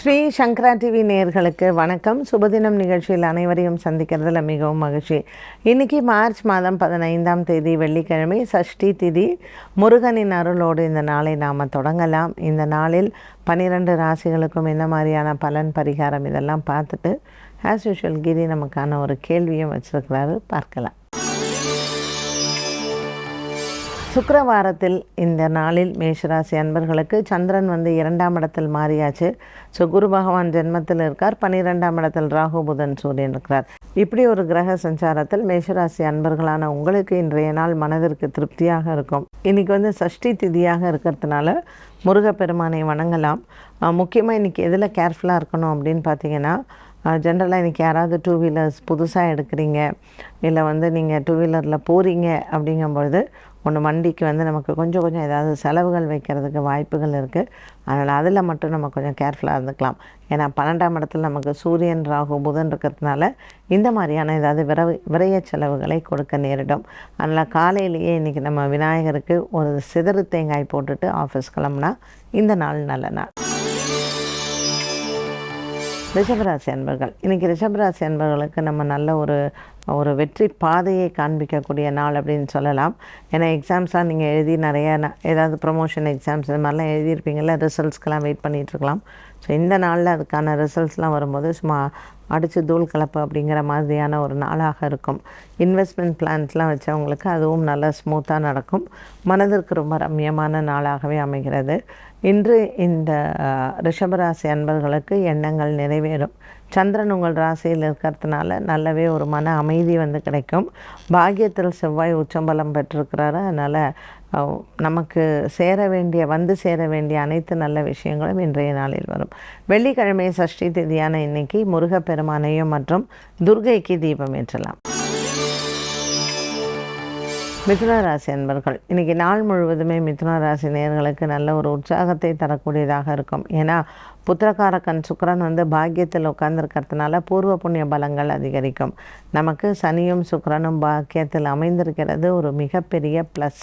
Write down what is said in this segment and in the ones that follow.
ஸ்ரீ சங்கரா TV நேயர்களுக்கு வணக்கம். சுபதினம் நிகழ்ச்சியில் அனைவரையும் சந்திக்கிறதுல மிகவும் மகிழ்ச்சி. இன்றைக்கி மார்ச் மாதம் பதினைந்தாம் தேதி வெள்ளிக்கிழமை சஷ்டி திதி. முருகனின் அருளோடு இந்த நாளை நாம் தொடங்கலாம். இந்த நாளில் பன்னிரெண்டு ராசிகளுக்கும் என்ன மாதிரியான பலன் பரிகாரம் இதெல்லாம் பார்த்துட்டு ஆஸ் யூஷுவல் கிரி நமக்கான ஒரு கேள்வியும் வச்சுருக்கிறாரு. பார்க்கலாம். சுக்கரவாரத்தில் இந்த நாளில் மேஷராசி அன்பர்களுக்கு சந்திரன் வந்து இரண்டாம் இடத்தில் மாறியாச்சு. ஸோ குரு பகவான் ஜென்மத்தில் இருக்கார். பன்னிரெண்டாம் இடத்தில் ராகு புதன் சூரியன் இருக்கிறார். இப்படி ஒரு கிரக சஞ்சாரத்தில் மேஷராசி அன்பர்களான உங்களுக்கு இன்றைய நாள் மனதிற்கு திருப்தியாக இருக்கும். இன்றைக்கி வந்து சஷ்டி திதியாக இருக்கிறதுனால முருகப்பெருமானை வணங்கலாம். முக்கியமாக இன்றைக்கி எதில் கேர்ஃபுல்லாக இருக்கணும் அப்படின்னு பார்த்தீங்கன்னா ஜென்ரலாக இன்றைக்கி யாராவது டூ வீலர்ஸ் புதுசாக எடுக்கிறீங்க இல்லை வந்து நீங்கள் டூ வீலரில் போகிறீங்க அப்படிங்கும்பொழுது ஒன்று வண்டிக்கு வந்து நமக்கு கொஞ்சம் கொஞ்சம் ஏதாவது செலவுகள் வைக்கிறதுக்கு வாய்ப்புகள் இருக்குது அதனால் அதில் மட்டும் நம்ம கொஞ்சம் கேர்ஃபுல்லாக இருந்துக்கலாம். ஏன்னா பன்னெண்டாம் இடத்துல நமக்கு சூரியன் ராகு புதன் இருக்கிறதுனால இந்த மாதிரியான ஏதாவது விர விரைய செலவுகளை கொடுக்க நேரிடும். அதனால் காலையிலேயே இன்றைக்கி நம்ம விநாயகருக்கு ஒரு சிதறு தேங்காய் போட்டுட்டு ஆஃபீஸ் கிளம்புனா இந்த நாள் நல்ல நாள். ரிஷபராசி அன்பர்கள். இன்றைக்கி ரிஷபராசி அன்பர்களுக்கு நம்ம நல்ல ஒரு ஒரு வெற்றி பாதையை காண்பிக்கக்கூடிய நாள் அப்படின்னு சொல்லலாம். ஏன்னா எக்ஸாம்ஸ்லாம் நீங்கள் எழுதி நிறைய ஏதாவது ப்ரொமோஷன் எக்ஸாம்ஸ் இது மாதிரிலாம் எழுதியிருப்பீங்கள்ல ரிசல்ட்ஸ்க்கெல்லாம் வெயிட் பண்ணிகிட்ருக்கலாம் ஸோ இந்த நாளில் அதுக்கான ரிசல்ட்ஸ்லாம் வரும்போது சும்மா அடித்து தூள் கலப்பு அப்படிங்கிற மாதிரியான ஒரு நாளாக இருக்கும். இன்வெஸ்ட்மெண்ட் பிளான்ஸ்லாம் வச்சவங்களுக்கு அதுவும் நல்லா ஸ்மூத்தாக நடக்கும். மனதிற்கு ரொம்ப ரம்மியமான நாளாகவே அமைகிறது. இன்று இந்த ரிஷபராசி அன்பர்களுக்கு எண்ணங்கள் நிறைவேறும். சந்திரன் உங்கள் ராசியில் இருக்கிறதுனால நல்லவே ஒரு மன அமைதி வந்து கிடைக்கும். பாக்கியத்தில் செவ்வாய் உச்சம்பலம் பெற்றிருக்கிறாரு. அதனால் நமக்கு சேர வேண்டிய வந்து சேர வேண்டிய அனைத்து நல்ல விஷயங்களும் இன்றைய நாளில் வரும். வெள்ளிக்கிழமை சஷ்டி திதியான இன்னைக்கு முருகப்பெருமானையும் மற்றும் துர்கைக்கு தீபம் ஏற்றலாம். மிதுன ராசி அன்பர்கள் இன்றைக்கி நாள் முழுவதுமே மிதுன ராசி நேயர்களுக்கு நல்ல ஒரு உற்சாகத்தை தரக்கூடியதாக இருக்கும். ஏன்னா புத்திரகாரக்கன் சுக்கரன் வந்து பாக்கியத்தில் உட்கார்ந்துருக்கிறதுனால பூர்வ புண்ணிய பலங்கள் அதிகரிக்கும். நமக்கு சனியும் சுக்கரனும் பாக்கியத்தில் அமைந்திருக்கிறது. ஒரு மிகப்பெரிய ப்ளஸ்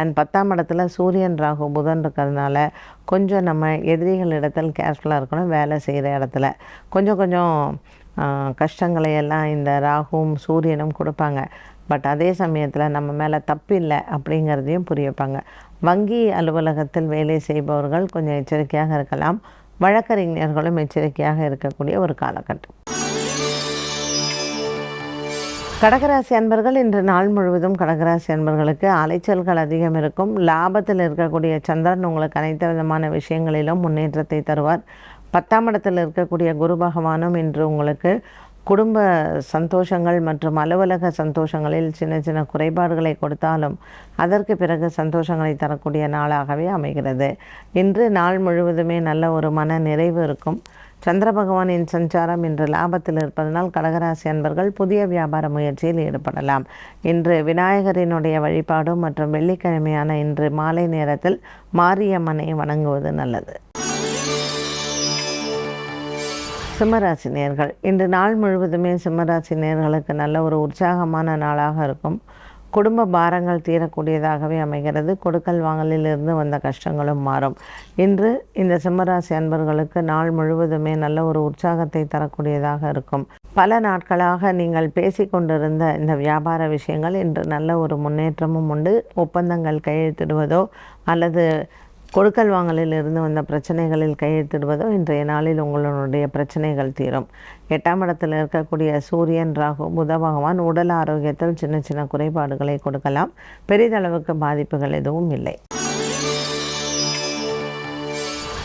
அண்ட் பத்தாம் இடத்துல சூரியன் ராகு புதன் இருக்கிறதுனால கொஞ்சம் நம்ம எதிரிகள் இடத்தில் கேர்ஃபுல்லாக இருக்கணும் வேலை செய்கிற இடத்துல. கொஞ்சம் கொஞ்சம் கஷ்டங்களை எல்லாம் இந்த ராகுவும் சூரியனும் கொடுப்பாங்க. பட் அதே சமயத்தில் நம்ம மேலே தப்பில்லை அப்படிங்கிறதையும் புரிய வைப்பாங்க. வங்கி அலுவலகத்தில் வேலை செய்பவர்கள் கொஞ்சம் எச்சரிக்கையாக இருக்கலாம். வழக்கறிஞர்களும் எச்சரிக்கையாக இருக்கக்கூடிய ஒரு காலகட்டம். கடகராசி அன்பர்கள் இன்று நாள் முழுவதும் கடகராசி அன்பர்களுக்கு அலைச்சல்கள் அதிகம் இருக்கும். லாபத்தில் இருக்கக்கூடிய சந்திரன் உங்களுக்கு அனைத்து விதமான விஷயங்களிலும் முன்னேற்றத்தை தருவார். பத்தாம் இடத்தில் இருக்கக்கூடிய குரு பகவானும் இன்று உங்களுக்கு குடும்ப சந்தோஷங்கள் மற்றும் அலுவலக சந்தோஷங்களில் சின்ன சின்ன குறைபாடுகளை கொடுத்தாலும் அதற்கு பிறகு சந்தோஷங்களை தரக்கூடிய நாளாகவே அமைகிறது. இன்று நாள் முழுவதுமே நல்ல ஒரு மன நிறைவு இருக்கும். சந்திர பகவானின் சஞ்சாரம் இன்று லாபத்தில் இருப்பதனால் கடகராசி அன்பர்கள் புதிய வியாபார முயற்சியில் ஈடுபடலாம். இன்று விநாயகரினுடைய வழிபாடும் மற்றும் வெள்ளிக்கிழமையான இன்று மாலை நேரத்தில் மாரியம்மனை வணங்குவது நல்லது. சிம்மராசி நேர்கள். இன்று நாள் முழுவதுமே சிம்மராசி நேர்களுக்கு நல்ல ஒரு உற்சாகமான நாளாக இருக்கும். குடும்ப பாரங்கள் தீரக்கூடியதாகவே அமைகிறது. கொடுக்கல் வாங்கலில் இருந்து வந்த கஷ்டங்களும் மாறும். இன்று இந்த சிம்மராசி அன்பர்களுக்கு நாள் முழுவதுமே நல்ல ஒரு உற்சாகத்தை தரக்கூடியதாக இருக்கும். பல நாட்களாக நீங்கள் பேசிக்கொண்டிருந்த இந்த வியாபார விஷயங்கள் இன்று நல்ல ஒரு முன்னேற்றமும் உண்டு. ஒப்பந்தங்கள் கையெழுத்திடுவதோ அல்லது கொடுக்கல் வாங்கலில் இருந்து வந்த பிரச்சனைகளில் கையெழுத்திடுவதோ இன்றைய நாளில் உங்களுடைய பிரச்சனைகள் தீரும். எட்டாம் இடத்தில் இருக்கக்கூடிய சூரியன் ராகு புத பகவான் உடல் ஆரோக்கியத்தில் சின்ன சின்ன குறைபாடுகளை கொடுக்கலாம். பெரிதளவுக்கு பாதிப்புகள் எதுவும் இல்லை.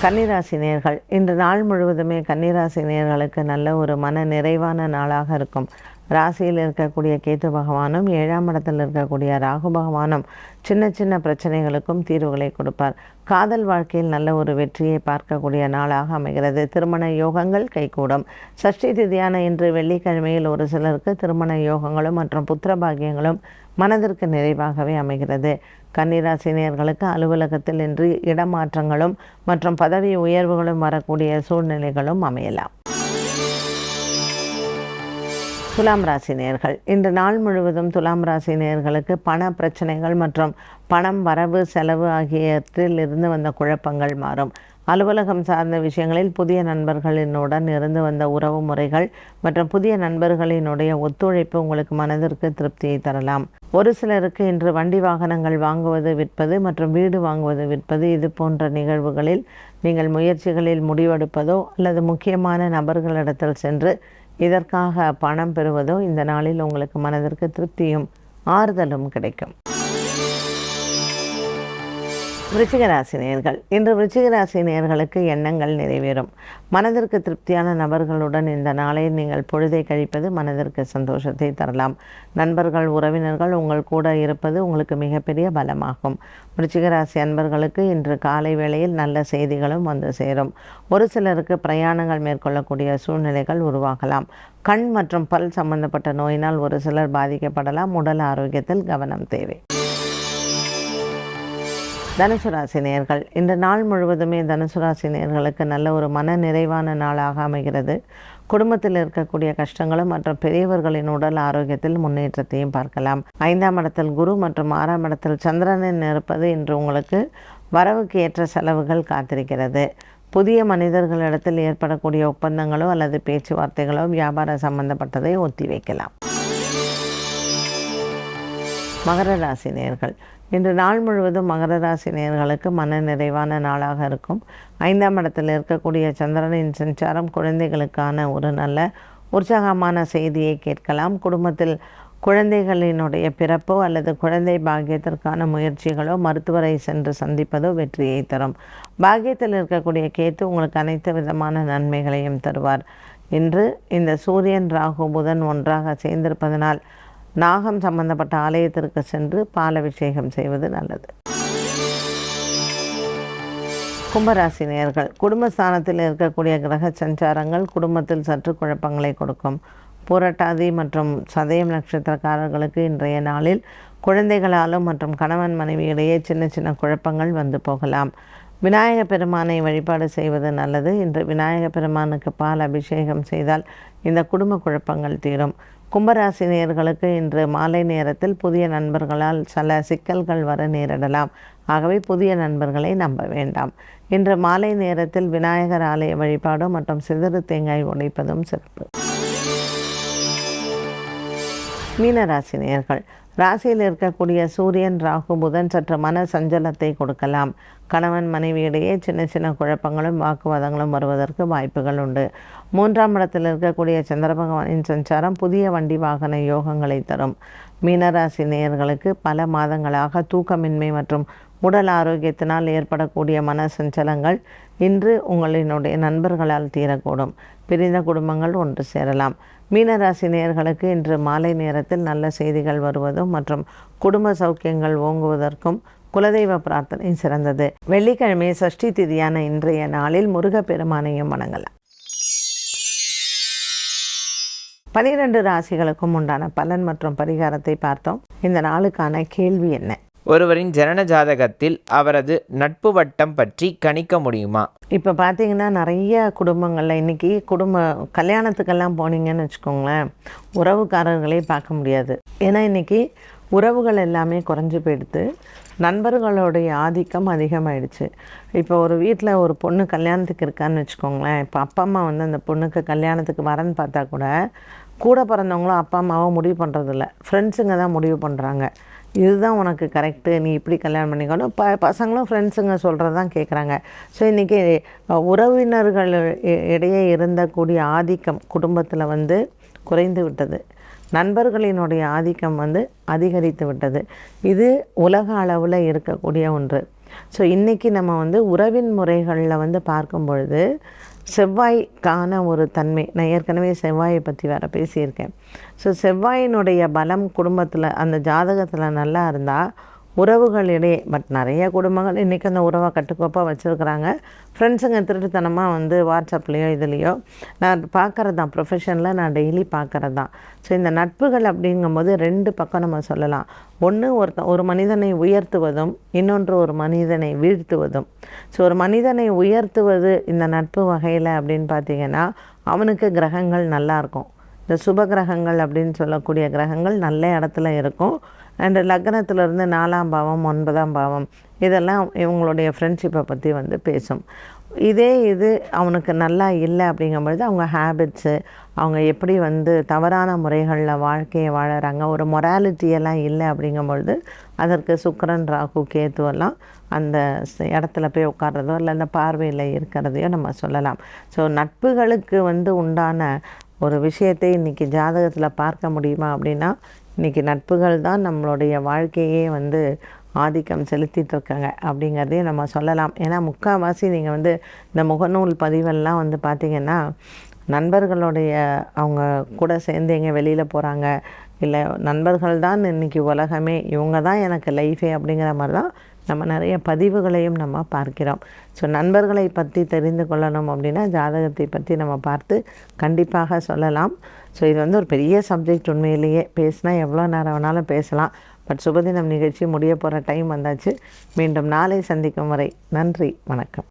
கன்னிராசி நேர்கள். இன்று நாள் முழுவதுமே கன்னிராசி நேர்களுக்கு நல்ல ஒரு மன நிறைவான நாளாக இருக்கும். ராசியில் இருக்கக்கூடிய கேத்து பகவானும் ஏழாம் இடத்தில் இருக்கக்கூடிய ராகு பகவானும் சின்ன சின்ன பிரச்சனைகளுக்கும் தீர்வுகளை கொடுப்பார். காதல் வாழ்க்கையில் நல்ல ஒரு வெற்றியை பார்க்கக்கூடிய நாளாக அமைகிறது. திருமண யோகங்கள் கைகூடும். சஷ்டி திதியான இன்று வெள்ளிக்கிழமையில் ஒரு சிலருக்கு திருமண யோகங்களும் மற்றும் புத்திர பாகியங்களும் மனதிற்கு நிறைவாகவே அமைகிறது. கன்னிராசினியர்களுக்கு அலுவலகத்தில் இன்று இடமாற்றங்களும் மற்றும் பதவி உயர்வுகளும் வரக்கூடிய சூழ்நிலைகளும் அமையலாம். துலாம் ராசி நேர்கள். இன்று நாள் முழுவதும் துலாம் ராசி நேர்களுக்கு பண பிரச்சனைகள் மற்றும் பணம் வரவு செலவு ஆகியவற்றில் இருந்து வந்த குழப்பங்கள் மாறும். அலுவலகம் சார்ந்த விஷயங்களில் புதிய நண்பர்களினுடன் இருந்து வந்த உறவு முறைகள் மற்றும் புதிய நண்பர்களினுடைய ஒத்துழைப்பு உங்களுக்கு மனதிற்கு திருப்தியை தரலாம். ஒரு சிலருக்கு இன்று வண்டி வாகனங்கள் வாங்குவது விற்பது மற்றும் வீடு வாங்குவது விற்பது இது போன்ற நிகழ்வுகளில் நீங்கள் முயற்சிகளில் முடிவெடுப்பதோ அல்லது முக்கியமான நபர்களிடத்தில் சென்று இதற்காக பணம் பெறுவதோ இந்த நாளில் உங்களுக்கு மனதிற்கு திருப்தியும் ஆறுதலும் கிடைக்கும். விருச்சிகராசி நேர்கள் இன்று விருச்சிகராசி நேர்களுக்கு எண்ணங்கள் நிறைவேறும். மனதிற்கு திருப்தியான நபர்களுடன் இந்த நாளை நீங்கள் பொழுதை கழிப்பது மனதிற்கு சந்தோஷத்தை தரலாம். நண்பர்கள் உறவினர்கள் உங்கள் கூட இருப்பது உங்களுக்கு மிகப்பெரிய பலமாகும். விருச்சிகராசி அன்பர்களுக்கு இன்று காலை வேளையில் நல்ல செய்திகளும் வந்து சேரும். ஒரு சிலருக்கு பிரயாணங்கள் மேற்கொள்ளக்கூடிய சூழ்நிலைகள் உருவாகலாம். கண் மற்றும் பல் சம்பந்தப்பட்ட நோயினால் ஒரு சிலர் பாதிக்கப்படலாம். உடல் ஆரோக்கியத்தில் கவனம் தேவை. தனுசு ராசி நேர்கள் இந்த நாள் முழுவதுமே தனுசு ராசி நேர்களுக்கு நல்ல ஒரு மன நிறைவான நாளாக அமைகிறது. குடும்பத்தில் இருக்கக்கூடிய கஷ்டங்களும் மற்றும் பெரியவர்களின் உடல் ஆரோக்கியத்தில் முன்னேற்றத்தையும் பார்க்கலாம். ஐந்தாம் இடத்தில் குரு மற்றும் ஆறாம் இடத்தில் சந்திரனின் இருப்பது இன்று உங்களுக்கு வரவுக்கு ஏற்ற செலவுகள் காத்திருக்கிறது. புதிய மனிதர்களிடத்தில் ஏற்படக்கூடிய ஒப்பந்தங்களோ அல்லது பேச்சுவார்த்தைகளோ வியாபார சம்பந்தப்பட்டதை ஒத்தி வைக்கலாம் மகர ராசி நேர்கள் இன்று நாள் முழுவதும் மகர ராசி நேர்களுக்கு மன நிறைவான நாளாக இருக்கும். ஐந்தாம் இடத்தில் இருக்கக்கூடிய சந்திரனின் சஞ்சாரம் குழந்தைகளுக்கான ஒரு நல்ல உற்சாகமான செய்தியை கேட்கலாம். குடும்பத்தில் குழந்தைகளினுடைய பிறப்போ அல்லது குழந்தை பாக்கியத்திற்கான முயற்சிகளோ மருத்துவரை சென்று சந்திப்பதோ வெற்றியை தரும். பாக்கியத்தில் இருக்கக்கூடிய கேத்து உங்களுக்கு அனைத்து விதமான நன்மைகளையும் தருவார். இன்று இந்த சூரியன் ராகு புதன் ஒன்றாக சேர்ந்திருப்பதனால் நாகம் சம்பந்தப்பட்ட ஆலயத்திற்கு சென்று பால் அபிஷேகம் செய்வது நல்லது. கும்பராசி நேர்கள் குடும்பஸ்தானத்தில் இருக்கக்கூடிய கிரக சஞ்சாரங்கள் குடும்பத்தில் சற்று குழப்பங்களை கொடுக்கும். புரட்டாதி மற்றும் சதயம் நட்சத்திரக்காரர்களுக்கு இன்றைய நாளில் குழந்தைகளாலும் மற்றும் கணவன் மனைவி இடையே சின்ன சின்ன குழப்பங்கள் வந்து போகலாம். விநாயக பெருமானை வழிபாடு செய்வது நல்லது. இன்று விநாயக பெருமானுக்கு பால் அபிஷேகம் செய்தால் இந்த குடும்ப குழப்பங்கள் தீரும். கும்பராசி நேர்களுக்கு இன்று மாலை நேரத்தில் புதிய நண்பர்களால் சில சிக்கல்கள் வர நேரிடலாம். ஆகவே புதிய நண்பர்களை நம்ப வேண்டாம். இன்று மாலை நேரத்தில் விநாயகர் ஆலய வழிபாடு மற்றும் சிதறு தேங்காய் உடைப்பதும் சிறப்பு. மீனராசி நேர்கள் ராசியில் இருக்கக்கூடிய சூரியன் ராகு புதன் சற்று மன சஞ்சலத்தை கொடுக்கலாம். கணவன் மனைவியிடையே சின்ன சின்ன குழப்பங்களும் வாக்குவாதங்களும் வருவதற்கு வாய்ப்புகள் உண்டு. மூன்றாம் இடத்தில் இருக்கக்கூடிய சந்திர பகவானின் சஞ்சாரம் புதிய வண்டி வாகன யோகங்களை தரும். மீனராசி நேயர்களுக்கு பல மாதங்களாக தூக்கமின்மை மற்றும் உடல் ஆரோக்கியத்தினால் ஏற்படக்கூடிய மன சஞ்சலங்கள் இன்று உங்களினுடைய நண்பர்களால் தீரக்கூடும். பிரிந்த குடும்பங்கள் ஒன்று சேரலாம். மீனராசி நேயர்களுக்கு இன்று மாலை நேரத்தில் நல்ல செய்திகள் வருவதும் மற்றும் குடும்ப சௌக்கியங்கள் ஓங்குவதற்கும் குலதெய்வ பிரார்த்தனை சிறந்தது. வெள்ளிக்கிழமை சஷ்டி திதியான இன்றைய நாளில் முருகப்பெருமானையும் வணங்கலாம். பனிரெண்டு ராசிகளுக்கும் உண்டான பலன் மற்றும் பரிகாரத்தை பார்த்தோம். இந்த நாளுக்கான கேள்வி என்ன? ஒருவரின் ஜனன ஜாதகத்தில் அவரது நட்பு வட்டம் பற்றி கணிக்க முடியுமா? இப்போ பார்த்தீங்கன்னா நிறைய குடும்பங்களில் இன்றைக்கி குடும்ப கல்யாணத்துக்கெல்லாம் போனீங்கன்னு வச்சுக்கோங்களேன் உறவுக்காரர்களே பார்க்க முடியாது. ஏன்னா இன்றைக்கி உறவுகள் எல்லாமே குறைஞ்சி போயிடுத்து நண்பர்களுடைய ஆதிக்கம் அதிகமாயிடுச்சு. இப்போ ஒரு வீட்டில் ஒரு பொண்ணு கல்யாணத்துக்கு இருக்கான்னு வச்சுக்கோங்களேன் இப்போ அப்பா அம்மா வந்து அந்த பொண்ணுக்கு கல்யாணத்துக்கு வரேன்னு பார்த்தா கூட கூட பிறந்தவங்களும் அப்பா அம்மாவும் முடிவு பண்ணுறதில்ல ஃப்ரெண்ட்ஸுங்க தான் முடிவு பண்ணுறாங்க இதுதான் உனக்கு கரெக்டு நீ இப்படி கல்யாணம் பண்ணிக்கணும். ப பசங்களும் ஃப்ரெண்ட்ஸுங்க சொல்கிறது தான் கேட்குறாங்க ஸோ இன்றைக்கி உறவினர்கள் இடையே இருந்தக்கூடிய ஆதிக்கம் குடும்பத்தில் வந்து குறைந்து விட்டது. நண்பர்களினுடைய ஆதிக்கம் வந்து அதிகரித்து விட்டது. இது உலக அளவில் இருக்கக்கூடிய ஒன்று. ஸோ இன்றைக்கி நம்ம வந்து உறவின் முறைகளில் வந்து பார்க்கும் பொழுது செவ்வாய்க்கான ஒரு தன்மை. நான் ஏற்கனவே செவ்வாயை பற்றி வேறு பேசியிருக்கேன். ஸோ செவ்வாயினுடைய பலம் குடும்பத்தில் அந்த ஜாதகத்தில் நல்லா இருந்தால் உறவுகளிடையே பட் நிறைய குடும்பங்கள் இன்றைக்கி அந்த உறவை கட்டுக்கோப்பாக வச்சுருக்குறாங்க. ஃப்ரெண்ட்ஸுங்க திருட்டுத்தனமாக வந்து வாட்ஸ்அப்லேயோ இதுலேயோ நான் பார்க்குறது தான் ப்ரொஃபஷனில் நான் டெய்லி பார்க்குறது தான் ஸோ இந்த நட்புகள் அப்படிங்கும்போது ரெண்டு பக்கம் நம்ம சொல்லலாம். ஒன்று ஒருத்த ஒரு மனிதனை உயர்த்துவதும் இன்னொன்று ஒரு மனிதனை வீழ்த்துவதும். ஸோ ஒரு மனிதனை உயர்த்துவது இந்த நட்பு வகையில் அப்படின்னு பார்த்தீங்கன்னா அவனுக்கு கிரகங்கள் நல்லாயிருக்கும் இந்த சுப கிரகங்கள் அப்படின்னு சொல்லக்கூடிய கிரகங்கள் நல்ல இடத்துல இருக்கும். அண்டு லக்னத்திலிருந்து நாலாம் பாவம் ஒன்பதாம் பாவம் இதெல்லாம் இவங்களுடைய ஃப்ரெண்ட்ஷிப்பை பற்றி வந்து பேசும். இதே இது அவனுக்கு நல்லா இல்லை அப்படிங்கும்பொழுது அவங்க ஹேபிட்ஸு அவங்க எப்படி வந்து தவறான முறைகளில் வாழ்க்கையை வாழறாங்க ஒரு மொராலிட்டியெல்லாம் இல்லை அப்படிங்கும்பொழுது அதற்கு சுக்கரன் ராகு கேத்துவெல்லாம் அந்த இடத்துல போய் உட்கார்றதோ இல்லை அந்த பார்வையில் இருக்கிறதையோ நம்ம சொல்லலாம். ஸோ நட்புகளுக்கு வந்து உண்டான ஒரு விஷயத்தை இன்றைக்கி ஜாதகத்தில் பார்க்க முடியுமா அப்படின்னா இன்றைக்கி நட்புகள் தான் நம்மளுடைய வாழ்க்கையே வந்து ஆதிக்கம் செலுத்திட்டுருக்காங்க அப்படிங்கிறதையும் நம்ம சொல்லலாம். ஏன்னா முக்கால்வாசி நீங்கள் வந்து இந்த முகநூல் பதிவெல்லாம் வந்து பார்த்திங்கன்னா நண்பர்களுடைய அவங்க கூட சேர்ந்து எங்கே வெளியில் போகிறாங்க இல்லை நண்பர்கள் தான் இன்றைக்கி உலகமே இவங்க தான் எனக்கு லைஃபே அப்படிங்கிற மாதிரி தான் நம்ம நிறைய பதிவுகளையும் நம்ம பார்க்கிறோம். ஸோ நண்பர்களை பற்றி தெரிந்து கொள்ளணும் அப்படின்னா ஜாதகத்தை பற்றி நம்ம பார்த்து கண்டிப்பாக சொல்லலாம். ஸோ இது வந்து ஒரு பெரிய சப்ஜெக்ட் உண்மையிலேயே. பேசினா எவ்வளோ நேரம் வேணாலும் பேசலாம். பட் சுபதினம் நிகழ்ச்சி முடிய போகிற டைம் வந்தாச்சு. மீண்டும் நாளை சந்திக்கும் வரை நன்றி வணக்கம்.